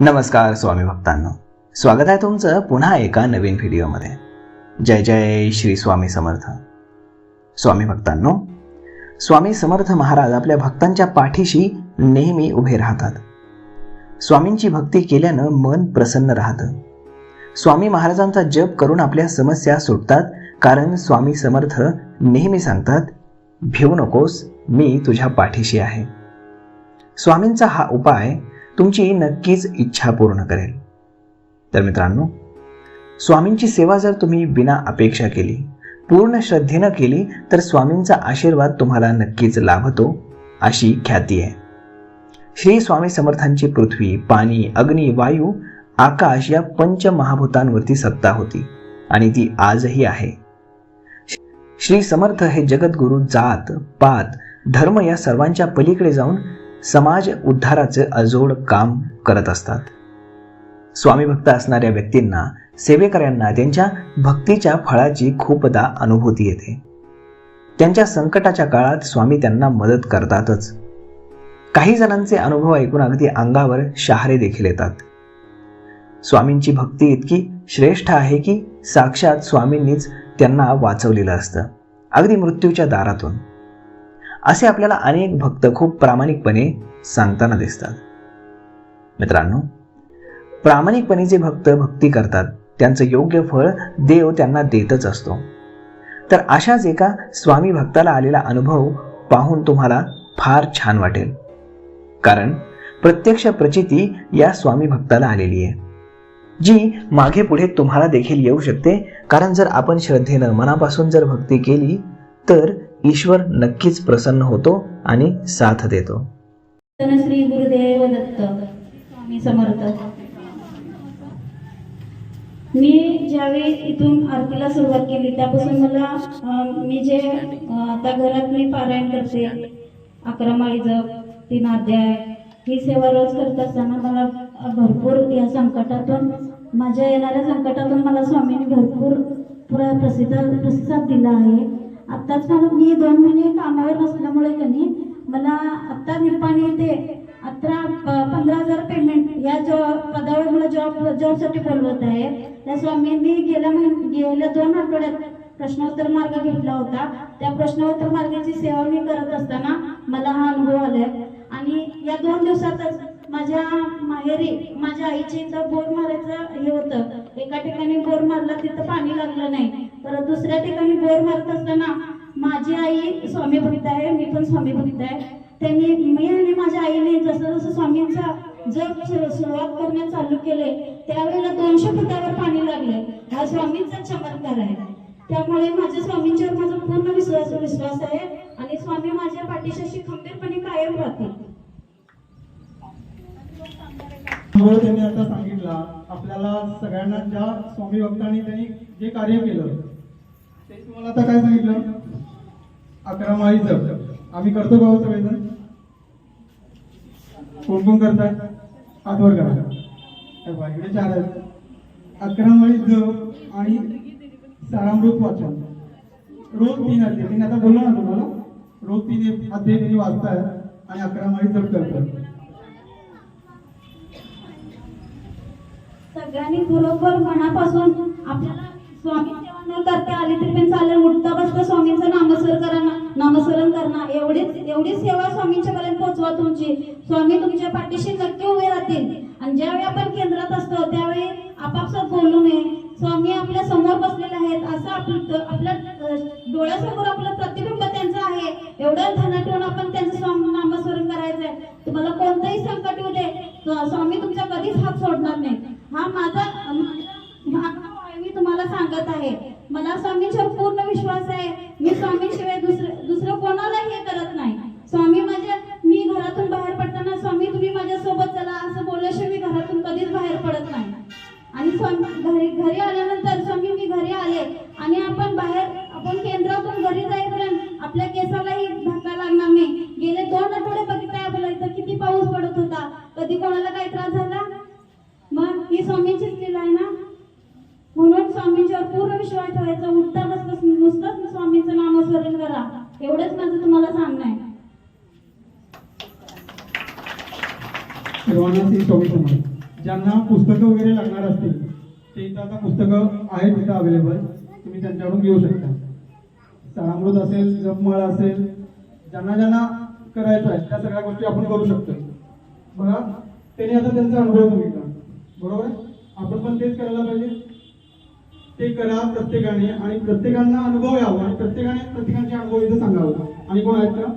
नमस्कार स्वामी भक्तांनो. स्वागत आहे तुमचं पुन्हा एका नवीन व्हिडिओमध्ये. जय जय श्री स्वामी समर्थ. स्वामी भक्तांनो स्वामी समर्थ महाराज आपल्या भक्तांच्या पाठीशी नेहमी उभे राहतात. स्वामींची भक्ती केल्यानं मन प्रसन्न राहतं. स्वामी महाराजांचा जप करून आपल्या समस्या सुटतात कारण स्वामी समर्थ नेहमी सांगतात भिवू नकोस मी तुझ्या पाठीशी आहे. स्वामींचा हा उपाय तुमची नक्कीच इच्छा पूर्ण करेल. तर मित्रांनो स्वामींची सेवा जर तुम्ही बिना अपेक्षा केली पूर्ण श्रद्धेनं केली तर स्वामींचा आशीर्वाद तुम्हाला नक्कीच लाभतो अशी ख्याती आहे. श्री स्वामी समर्थांची पृथ्वी पाणी अग्नी वायू आकाश या पंच महाभूतांवरती सत्ता होती आणि ती आजही आहे. श्री समर्थ हे जगद्गुरु जात पात धर्म या सर्वांच्या पलीकडे जाऊन समाज उद्धाराचे अजोड काम करत असतात. स्वामी भक्त असणाऱ्या व्यक्तींना सेवेकऱ्यांना त्यांच्या भक्तीच्या फळाची खूपदा अनुभूती येते. त्यांच्या संकटाच्या काळात स्वामी त्यांना मदत करतातच. काही जणांचे अनुभव ऐकून अगदी अंगावर शहारे देखील येतात. स्वामींची भक्ती इतकी श्रेष्ठ आहे की साक्षात स्वामींनीच त्यांना वाचवलेलं असतं. अगदी मृत्यूच्या दारातून. असे आपल्याला अनेक भक्त खूप प्रामाणिकपणे सांगताना दिसतात. मित्रांनो प्रामाणिकपणे जे भक्त भक्ती करतात त्यांचं योग्य फळ देव त्यांना देतच असतो. तर अशाच एका स्वामी भक्ताला आलेला अनुभव पाहून तुम्हाला फार छान वाटेल. कारण प्रत्यक्ष प्रचिती या स्वामी भक्ताला आलेली आहे. जी मागे पुढे तुम्हाला देखील येऊ शकते. कारण जर आपण श्रद्धेनं मनापासून जर भक्ती केली तर ईश्वर नक्कीच प्रसन्न होतो आणि साथ देतो. श्री गुरुदेव दत्त स्वामी समर्थ. मी ज्यावेळी इथून आरतीला सुरुवात केली त्यापासून मला मी जे आता घरात मी पारायण करते अकरा माळी जप तीन अध्याय ही सेवा रोज करत असताना मला भरपूर या संकटातून माझ्या येणाऱ्या संकटातून मला स्वामींनी भरपूर पुरा प्रसिद्ध प्रतिसाद दिला आहे. आत्ताच मला मी दोन महिने कामावर नसल्यामुळे कनी मला आत्ता निपाणी ते अठरा प- पंधरा हजार पेमेंट या जॉब पदावर मला जॉब जॉबसाठी बोलवत आहे. त्या स्वामींनी गेल्या महिन गेल्या दोन आठवड्यात प्रश्नोत्तर मार्ग घेतला होता. त्या प्रश्नोत्तर मार्गाची सेवा मी करत असताना मला हा अनुभव आलाय. आणि या दोन दिवसातच माझ्या माहेरी माझ्या आईच्या इथं बोर मारायचं हे होतं. एका ठिकाणी बोर मारला तिथं पाणी लागलं नाही. तर दुसऱ्या ठिकाणी बोर मारत असताना माझी आई स्वामी भक्त आहे मी पण स्वामी भक्त आहे. त्यांनी मी आणि माझ्या आईने जसं जसं स्वामींचा जप सुरुवात करण्यास चालू केले त्यावेळेला दोनशे फुटावर पाणी लागले. हा स्वामींचा चमत्कार आहे. त्यामुळे माझ्या स्वामींच्यावर माझा पूर्ण विश्वास विश्वास आहे आणि स्वामी माझ्या पाठीशी खंबीरपणे कायम राहतील. त्यामुळे त्यांनी आता सांगितला आपल्याला सगळ्यांना ज्या स्वामी भक्तांनी त्यांनी जे कार्य केलं ते तुम्हाला आता काय सांगितलं? अकरा माळी आम्ही करतो का हो सगळेजण? कोण कोण करताय? हातवर करा. इकडे चार आहेत. अकरा माळी जप आणि सारामृत वाचन. रोज तीन अध्याय त्यांनी आता बोललो ना तुम्हाला? रोज तीन अध्याय त्यांनी वाचताय आणि अकरा माळी जप करतात. सगळ्यांनी खरोखर मनापासून आपल्याला स्वामी सेवा न करता आली तरी पण चालेल. उठता बसता स्वामींचं नामस्मरण करणं नामस्मरण करणं एवढीच एवढीच सेवा स्वामींच्या पर्यंत पोहोचवा तुमची. स्वामी तुमच्या पाठीशी नक्की उभे राहतील. आणि ज्यावेळी आपण केंद्रात असतो त्यावेळी आपापसात बोलू नये. स्वामी आपल्यासमोर बसलेले आहेत. असं आपलं आपल्या डोळ्यासमोर आपलं प्रतिबिंब त्यांचं आहे. एवढं ध्यानात ठेवून आपण त्यांचं स्वामी नामस्मरण करायचं आहे तुम्हाला कोणतंही संकट येऊ दे. स्वामी तुमचा कधीच हात सोडणार नाही. हा माझा माझा भाग आहे, मी तुम्हाला सांगत आहे. मला स्वामींच्यावर पूर्ण विश्वास आहे. मी स्वामींशिवाय शिवाय दुसरं स्वामींचीच लीला आहे ना? म्हणून स्वामींच्यावर पूर्ण विश्वास ठेवायचा. उठता बसता नुसतंच स्वामींचं नामस्मरण करा. एवढंच माझं तुम्हाला सांगणं आहे. सर्वांना स्वामी ज्यांना पुस्तकं वगैरे लागणार असतील ते इथं आता पुस्तकं आहेत तिथं अवेलेबल तुम्ही त्यांच्याकडून घेऊ शकता. सारामृत असेल जपमाळ असेल ज्यांना ज्यांना करायचं आहे त्या सगळ्या गोष्टी आपण करू शकतो. बघा त्यांनी आता त्यांचा अनुभव तुम्ही बरोबर? आपण पण तेच करायला पाहिजे. ते करा प्रत्येकाने आणि प्रत्येकांना अनुभव यावा आणि प्रत्येकाने प्रत्येकांचे अनुभव इथं सांगावं. आणि कोण आहेत का?